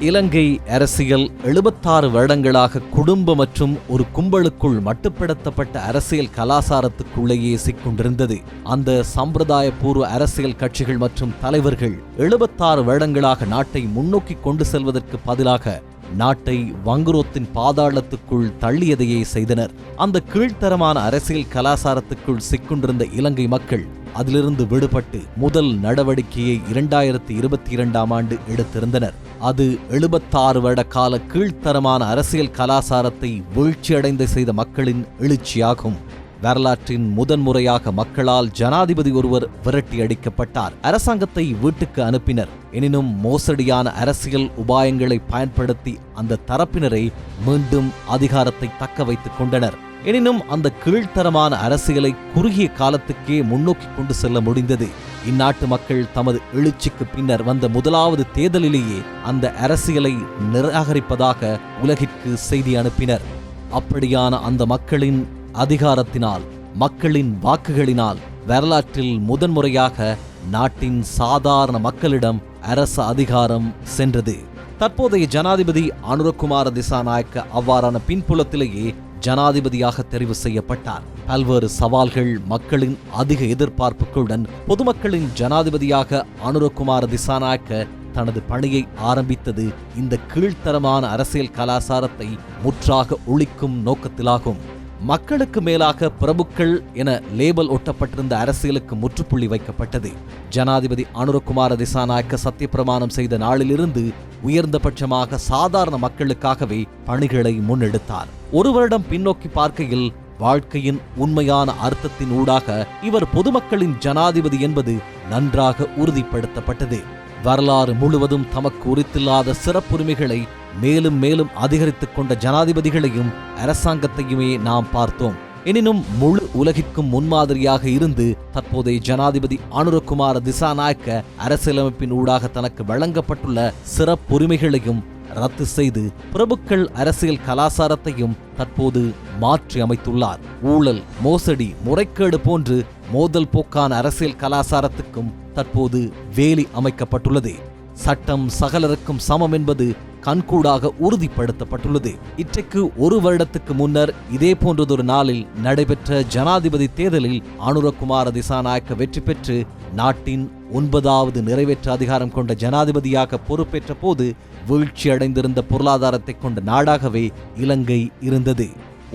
இலங்கை அரசியல் எழுபத்தாறு வருடங்களாக குடும்ப மற்றும் ஒரு கும்பலுக்குள் மட்டுப்படுத்தப்பட்ட அரசியல் கலாசாரத்துக்குள்ளேயே சிக்கொண்டிருந்தது. அந்த சம்பிரதாய பூர்வ அரசியல் கட்சிகள் மற்றும் தலைவர்கள் எழுபத்தாறு வருடங்களாக நாட்டை முன்னோக்கி கொண்டு செல்வதற்கு பதிலாக நாட்டை வங்குரோத்தின் பாதாளத்துக்குள் தள்ளியதையே செய்தனர். அந்த கீழ்த்தரமான அரசியல் கலாசாரத்துக்குள் சிக்கொண்டிருந்த இலங்கை மக்கள் அதிலிருந்து விடுபட்டு முதல் நடவடிக்கையை இரண்டாயிரத்தி இருபத்தி இரண்டாம் ஆண்டு எடுத்திருந்தனர். அது எழுபத்தாறு வருட கால கீழ்த்தரமான அரசியல் கலாசாரத்தை வீழ்ச்சியடைந்து செய்த மக்களின் எழுச்சியாகும். வரலாற்றின் முதன்முறையாக மக்களால் ஜனாதிபதி ஒருவர் விரட்டி அடிக்கப்பட்டார். அரசாங்கத்தை வீட்டுக்கு அனுப்பினர். எனினும் மோசடியான அரசியல் உபாயங்களை பயன்படுத்தி அந்த தரப்பினரை மீண்டும் அதிகாரத்தை தக்க வைத்துக் கொண்டனர். எனினும் அந்த கீழ்த்தரமான அரசியலை குறுகிய காலத்துக்கே முன்னோக்கி கொண்டு செல்ல முடிந்தது. இந்நாட்டு மக்கள் தமது எழுச்சிக்கு பின்னர் வந்த முதலாவது தேர்தலிலேயே அந்த அரசியலை நிராகரிப்பதாக உலகிற்கு செய்தி அனுப்பினர். அப்படியான அந்த மக்களின் அதிகாரத்தினால் மக்களின் வாக்குகளினால் வரலாற்றில் முதன்முறையாக நாட்டின் சாதாரண மக்களிடம் அரச அதிகாரம் சென்றது. தற்போதைய ஜனாதிபதி அனுரகுமார திசாநாயக்க அவ்வாறான பின்புலத்திலேயே ஜனாதிபதியாக தெரிவு செய்யப்பட்டார். பல்வேறு சவால்கள் மக்களின் அதிக எதிர்பார்ப்புகளுடன் பொதுமக்களின் ஜனாதிபதியாக அனுரகுமார திசாநாயக்க தனது பணியை ஆரம்பித்தது இந்த கீழ்த்தரமான அரசியல் கலாசாரத்தை முற்றாக ஒழிக்கும் நோக்கத்திலாகும். மக்களுக்கு மேலாக பிரபுக்கள் என லேபல் ஒட்டப்பட்டிருந்த அரசியலுக்கு முற்றுப்புள்ளி வைக்கப்பட்டது. ஜனாதிபதி அனுரகுமார திசாநாயக்க சத்தியப்பிரமாணம் செய்த நாளிலிருந்து உயர்ந்தபட்சமாக சாதாரண மக்களுக்காகவே பணிகளை முன்னெடுத்தார். ஒரு வருடம் பின்னோக்கி பார்க்கையில் வாழ்க்கையின் உண்மையான அர்த்தத்தின் ஊடாக இவர் பொதுமக்களின் ஜனாதிபதி என்பது நன்றாக உறுதிப்படுத்தப்பட்டது. வரலாறு முழுவதும் தமக்கு உரித்தில்லாத சிறப்புரிமைகளை மேலும் மேலும் அதிகரித்துக் கொண்ட ஜனாதிபதிகளையும் அரசாங்கத்தையுமே நாம் பார்த்தோம். எனினும் முழு உலகிற்கும் முன்மாதிரியாக இருந்து தற்போதைய ஜனாதிபதி அனுரகுமார திசாநாயக்க அரசியலமைப்பின் ஊடாக தனக்கு வழங்கப்பட்டுள்ள சிறப்புரிமைகளையும் ரத்து செய்து பிரபுக்கள் அரசியல் கலாசாரத்தையும் தற்போது மாற்றி அமைத்துள்ளார். ஊழல் மோசடி முறைகேடு போன்று மோதல் போக்கான அரசியல் கலாசாரத்துக்கும் தற்போது வேலி அமைக்கப்பட்டுள்ளது. சட்டம் சகலருக்கும் சமம் என்பது கண்கூடாக உறுதிப்படுத்தப்பட்டுள்ளது. இன்றைக்கு ஒரு வருடத்துக்கு முன்னர் இதே போன்றதொரு நாளில் நடைபெற்ற ஜனாதிபதி தேர்தலில் அனுரகுமார திசாநாயக்க வெற்றி பெற்று நாட்டின் ஒன்பதாவது நிறைவேற்ற அதிகாரம் கொண்ட ஜனாதிபதியாக பொறுப்பேற்ற போது வீழ்ச்சியடைந்திருந்த பொருளாதாரத்தை கொண்ட நாடாகவே இலங்கை இருந்தது.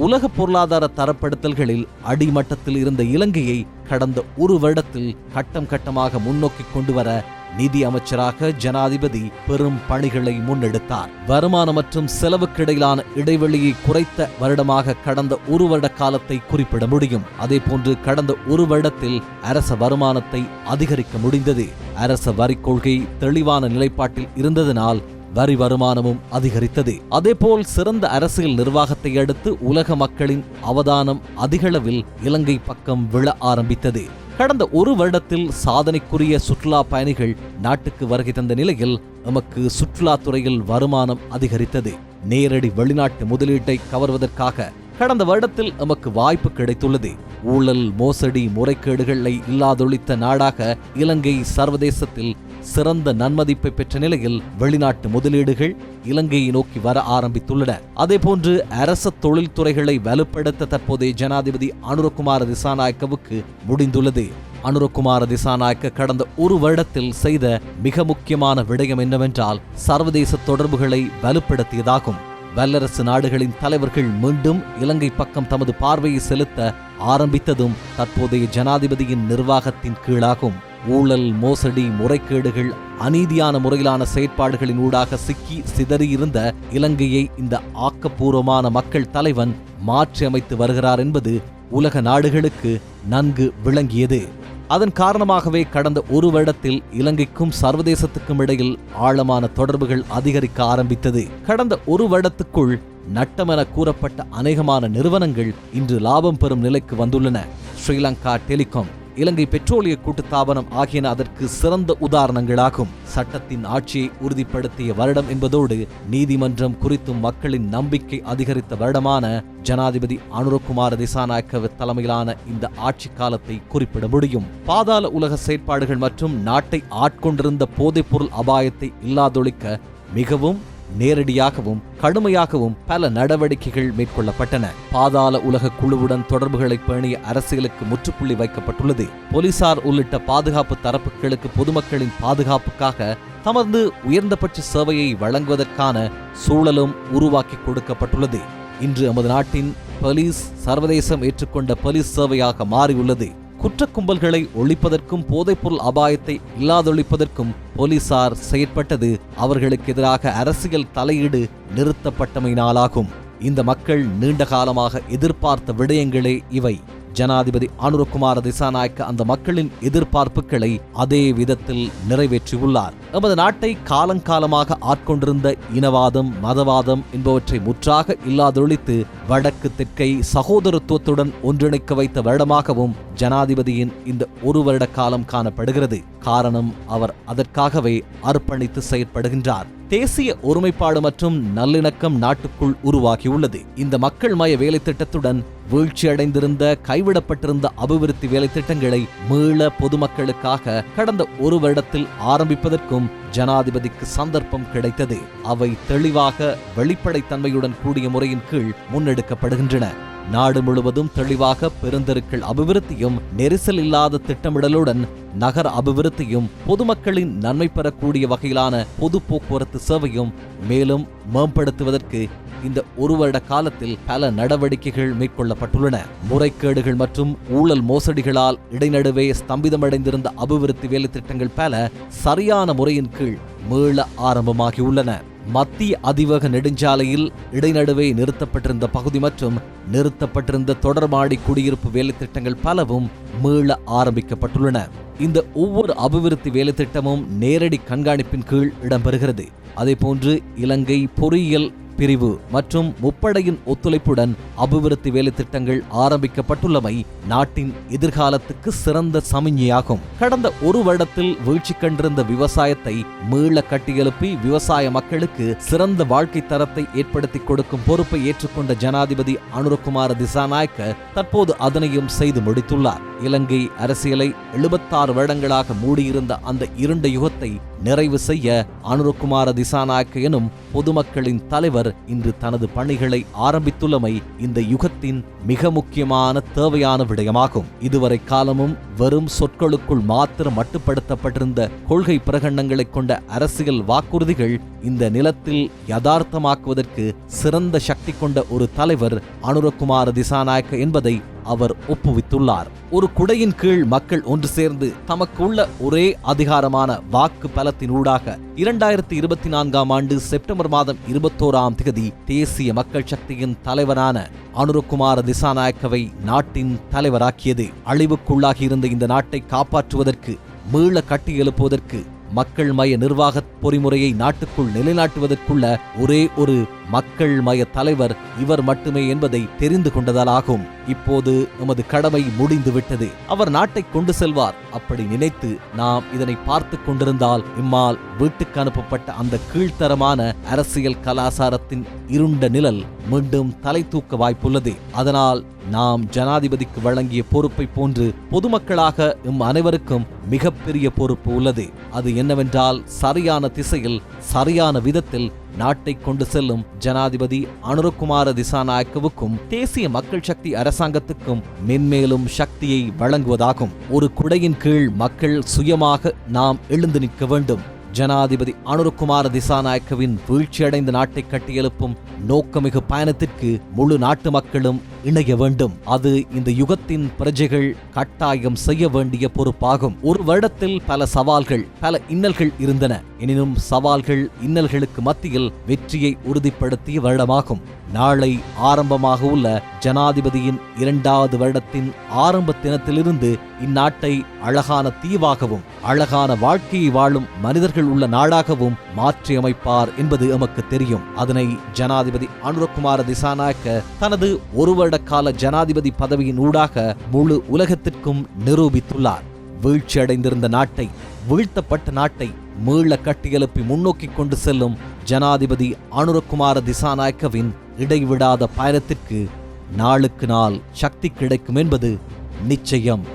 உலக பொருளாதார தரப்படுத்தல்களில் அடிமட்டத்தில் இருந்த இலங்கையை கடந்த ஒரு வருடத்தில் கட்டம் கட்டமாக முன்னோக்கி கொண்டு வர நிதி அமைச்சராக ஜனாதிபதி பெரும் பணிகளை முன்னெடுத்தார். வருமானம் மற்றும் செலவுக்கிடையிலான இடைவெளியை குறைத்த வருடமாக கடந்த ஒரு வருட காலத்தை குறிப்பிட முடியும். அதே போன்று கடந்த ஒரு வருடத்தில் அரச வருமானத்தை அதிகரிக்க முடிந்தது. அரச வரி கொள்கை தெளிவான நிலைப்பாட்டில் இருந்ததனால் வரி வருமானமும் அதிகரித்தது. அதேபோல் சிறந்த அரசியல் நிர்வாகத்தை அடுத்து உலக மக்களின் அவதானம் அதிகளவில் இலங்கை பக்கம் விழ ஆரம்பித்தது. கடந்த ஒரு வருடத்தில் சாதனைக்குரிய சுற்றுலா பயணிகள் நாட்டுக்கு வருகை தந்த நிலையில் நமக்கு சுற்றுலா துறையில் வருமானம் அதிகரித்தது. நேரடி வெளிநாட்டு முதலீட்டை கவர்வதற்காக கடந்த வருடத்தில் நமக்கு வாய்ப்பு கிடைத்துள்ளது. ஊழல் மோசடி முறைகேடுகளை இல்லாதொழித்த நாடாக இலங்கை சர்வதேசத்தில் சிறந்த நன்மதிப்பை பெற்ற நிலையில் வெளிநாட்டு முதலீடுகள் இலங்கையை நோக்கி வர ஆரம்பித்துள்ளன. அதேபோன்று அரச தொழில்துறைகளை வலுப்படுத்த தற்போதைய ஜனாதிபதி அனுரகுமார திசாநாயக்கவுக்கு முடிந்துள்ளது. அனுரகுமார திசாநாயக்க கடந்த ஒரு வருடத்தில் செய்த மிக முக்கியமான விடயம் என்னவென்றால் சர்வதேச தொடர்புகளை வலுப்படுத்தியதாகும். வல்லரசு நாடுகளின் தலைவர்கள் மீண்டும் இலங்கை பக்கம் தமது பார்வையை செலுத்த ஆரம்பித்ததும் தற்போதைய ஜனாதிபதியின் நிர்வாகத்தின் கீழாகும். ஊழல் மோசடி முறைகேடுகள் அநீதியான முறையிலான செயற்பாடுகளின் ஊடாக சிக்கி சிதறியிருந்த இலங்கையை இந்த ஆக்கப்பூர்வமான மக்கள் தலைவன் மாற்றியமைத்து வருகிறார் என்பது உலக நாடுகளுக்கு நன்கு விளங்கியது. அதன் காரணமாகவே கடந்த ஒரு வருடத்தில் இலங்கைக்கும் சர்வதேசத்துக்கும் இடையில் ஆழமான தொடர்புகள் அதிகரிக்க ஆரம்பித்தது. கடந்த ஒரு வருடத்துக்குள் நட்டமென கூறப்பட்ட அநேகமான நிறுவனங்கள் இன்று லாபம் பெறும் நிலைக்கு வந்துள்ளன. ஸ்ரீலங்கா டெலிகாம் இலங்கை பெட்ரோலிய கூட்டுத்தாபனம் ஆகியன அதற்கு சிறந்த உதாரணங்களாகும். சட்டத்தின் ஆட்சியை உறுதிப்படுத்திய வருடம் என்பதோடு நீதிமன்றம் குறித்தும் மக்களின் நம்பிக்கை அதிகரித்த வருடமான ஜனாதிபதி அனுரகுமார திசாநாயக்க தலைமையிலான இந்த ஆட்சி காலத்தை குறிப்பிட முடியும். பாதாள உலக செயற்பாடுகள் மற்றும் நாட்டை ஆட்கொண்டிருந்த போதைப்பொருள் அபாயத்தை இல்லாதொழிக்க மிகவும் நேரடியாகவும் கடுமையாகவும் பல நடவடிக்கைகள் மேற்கொள்ளப்பட்டன. பாதாள உலக குழுவுடன் தொடர்புகளை பேணிய அரசியலுக்கு முற்றுப்புள்ளி வைக்கப்பட்டுள்ளது. போலீசார் உள்ளிட்ட பாதுகாப்பு தரப்புகளுக்கு பொதுமக்களின் பாதுகாப்புக்காக தமது உயர்ந்தபட்ச சேவையை வழங்குவதற்கான சூழலும் உருவாக்கி கொடுக்கப்பட்டுள்ளது. இன்று நமது நாட்டின் போலீஸ் சர்வதேசம் ஏற்றுக்கொண்ட போலீஸ் சேவையாக மாறியுள்ளது. குற்ற கும்பல்களை ஒழிப்பதற்கும் போதைப்பொருள் அபாயத்தை இல்லாதொழிப்பதற்கும் போலீசார் செயற்பட்டது. அவர்களுக்கு எதிராக அரசியல் தலையீடு நிறுத்தப்பட்டமையினாலாகும் இந்த மக்கள் நீண்ட காலமாக எதிர்பார்த்த விடயங்களே இவை. ஜனாதிபதி அனுரகுமார திசாநாயக்க அந்த மக்களின் எதிர்பார்ப்புகளை அதே விதத்தில் நிறைவேற்றியுள்ளார். நமது நாட்டை காலங்காலமாக ஆட்கொண்டிருந்த இனவாதம் மதவாதம் என்பவற்றை முற்றாக இல்லாதொழித்து வடக்கு தெற்கை சகோதரத்துவத்துடன் ஒன்றிணைக்க வைத்த வருடமாகவும் ஜனாதிபதியின் இந்த ஒரு வருட காலம் காணப்படுகிறது. காரணம் அவர் அதற்காகவே அர்ப்பணித்து செயற்படுகின்றார். தேசிய ஒருமைப்பாடு மற்றும் நல்லிணக்கம் நாட்டுக்குள் உருவாகியுள்ளது. இந்த மக்கள் மய வேலை திட்டத்துடன் வீழ்ச்சியடைந்திருந்த கைவிடப்பட்டிருந்த அபிவிருத்தி வேலை திட்டங்களை மீள பொதுமக்களுக்காக கடந்த ஒரு வருடத்தில் ஆரம்பிப்பதற்கும் ஜனாதிபதிக்கு சந்தர்ப்பம் கிடைத்தது. அவை தெளிவாக வெளிப்படைத்தன்மையுடன் கூடிய முறையின் கீழ் முன்னெடுக்கப்படுகின்றன. நாடு முழுவதும் தெளிவாக பெருந்தெருக்கள் அபிவிருத்தியும் நெரிசல் இல்லாத திட்டமிடலுடன் நகர அபிவிருத்தியும் பொதுமக்களின் நன்மை பெறக்கூடிய வகையிலான பொது போக்குவரத்து சேவையும் மேலும் மேம்படுத்துவதற்கு இந்த ஒரு வருட காலத்தில் பல நடவடிக்கைகள் மேற்கொள்ளப்பட்டுள்ளன. முறைகேடுகள் மற்றும் ஊழல் மோசடிகளால் இடைநடுவே ஸ்தம்பிதமடைந்திருந்த அபிவிருத்தி வேலை திட்டங்கள் பல சரியான முறையின் கீழ் மீள ஆரம்பமாகியுள்ளன. மத்திய அதிவேக நெடுஞ்சாலையில் இடைநடுவே நிறுத்தப்பட்டிருந்த பகுதி மற்றும் நிறுத்தப்பட்டிருந்த தொடர்மாடி குடியிருப்பு வேலை திட்டங்கள் பலவும் மீள ஆரம்பிக்கப்பட்டுள்ளன. இந்த ஒவ்வொரு அபிவிருத்தி வேலை திட்டமும் நேரடி கண்காணிப்பின் கீழ் இடம்பெறுகிறது. அதேபோன்று இலங்கை பொறியியல் பிரிவு மற்றும் முப்படையின் ஒத்துழைப்புடன் அபிவிருத்தி வேலை திட்டங்கள் ஆரம்பிக்கப்பட்டுள்ளமை நாட்டின் எதிர்காலத்துக்கு சிறந்த சமிஞ்ஞையாகும் கடந்த ஒரு வருடத்தில் வீழ்ச்சி கண்டிருந்த விவசாயத்தை மீள கட்டியெழுப்பி விவசாய மக்களுக்கு சிறந்த வாழ்க்கை தரத்தை ஏற்படுத்தி கொடுக்கும் பொறுப்பை ஏற்றுக்கொண்ட ஜனாதிபதி அனுரகுமார திசாநாயக்க தற்போது அதனையும் செய்து முடித்துள்ளார். இலங்கை அரசியலை எழுபத்தாறு வருடங்களாக மூடியிருந்த அந்த இருண்ட யுகத்தை நிறைவு செய்ய அனுரகுமார திசாநாயக்க எனும் பொதுமக்களின் தலைவர் இன்று தனது பணிகளை ஆரம்பித்துள்ளமை இந்த யுகத்தின் மிக முக்கியமான தேவையான விடயமாகும். இதுவரை காலமும் வெறும் சொற்களுக்குள் மாத்திரம் மட்டுப்படுத்தப்பட்டிருந்த கொள்கை பிரகடனங்களை கொண்ட அரசியல் வாக்குறுதிகள் இந்த நிலத்தில் யதார்த்தமாக்குவதற்கு சிறந்த சக்தி கொண்ட ஒரு தலைவர் அனுரகுமார திசாநாயக்க என்பதை அவர் ஒப்புவித்துள்ளார். ஒரு குடையின் கீழ் மக்கள் ஒன்று சேர்ந்து தமக்கு உள்ள ஒரே அதிகாரமான வாக்கு பலத்தினூடாக இரண்டாயிரத்தி இருபத்தி நான்காம் ஆண்டு செப்டம்பர் மாதம் இருபத்தோராம் திகதி தேசிய மக்கள் சக்தியின் தலைவரான அனுரகுமார திசாநாயக்கவை நாட்டின் தலைவராக்கியது. அழிவுக்குள்ளாகி இருந்த இந்த நாட்டை காப்பாற்றுவதற்கு மீள கட்டி எழுப்புவதற்கு மக்கள் மய நிர்வாக பொறிமுறையை நாட்டுக்குள் நிலைநாட்டுவதற்குள்ள ஒரே ஒரு மக்கள் மய தலைவர் இவர் மட்டுமே என்பதை தெரிந்து கொண்டதாலாகும் இப்போது எமது கடமை முடிந்து விட்டது. அவர் நாட்டை கொண்டு செல்வார். அப்படி நினைத்து நாம் இதனை பார்த்து கொண்டிருந்தால் இம்மால் வீட்டுக்கு அனுப்பப்பட்ட அந்த கீழ்த்தரமான அரசியல் கலாசாரத்தின் இருண்ட நிழல் மீண்டும் தலை தூக்க வாய்ப்புள்ளது. அதனால் நாம் ஜனாதிபதிக்கு வழங்கிய பொறுப்பை போன்று பொதுமக்களாக இம் அனைவருக்கும் மிகப்பெரிய பொறுப்பு உள்ளது. அது என்னவென்றால் சரியான திசையில் சரியான விதத்தில் நாட்டை கொண்டு செல்லும் ஜனாதிபதி அனுரகுமார திசாநாயக்கவுக்கும் தேசிய மக்கள் சக்தி அரசாங்கத்துக்கும் மென்மேலும் சக்தியை வழங்குவதாகும். ஒரு குடையின் கீழ் மக்கள் சுயமாக நாம் எழுந்து நிற்க வேண்டும். ஜனாதிபதி அனுருகுமார் திசாநாயக்கவின் வீழ்ச்சியடைந்த நாட்டை கட்டியெழுப்பும் நோக்கமிகு பயணத்திற்கு முழு நாட்டு மக்களும் இணைய வேண்டும். அது இந்த யுகத்தின் பிரஜைகள் கட்டாயம் செய்ய வேண்டிய பொறுப்பாகும். ஒரு வருடத்தில் பல சவால்கள் பல இன்னல்கள் இருந்தன. எனினும் சவால்கள் இன்னல்களுக்கு மத்தியில் வெற்றியை உறுதிப்படுத்திய வருடமாகும். நாளை ஆரம்பமாக உள்ள ஜனாதிபதியின் இரண்டாவது வருடத்தின் ஆரம்ப தினத்திலிருந்து இந்நாட்டை அழகான தீவாகவும் அழகான வாழ்க்கையை வாழும் மனிதர்கள் உள்ள நாடாகவும் மாற்றியமைப்பார் என்பது எமக்கு தெரியும். அதனை ஜனாதிபதி அனுரகுமார திசாநாயக்க தனது ஒரு வருட கால ஜனாதிபதி பதவியின் ஊடாக முழு உலகத்திற்கும் நிரூபித்துள்ளார். வீழ்ச்சியடைந்திருந்த நாட்டை வீழ்த்தப்பட்ட நாட்டை மீள கட்டியெழுப்பி முன்னோக்கி கொண்டு செல்லும் ஜனாதிபதி அனுரகுமார திசாநாயக்கவின் இடைவிடாத பயணத்திற்கு நாளுக்கு நாள் சக்தி கிடைக்கும் என்பது நிச்சயம்.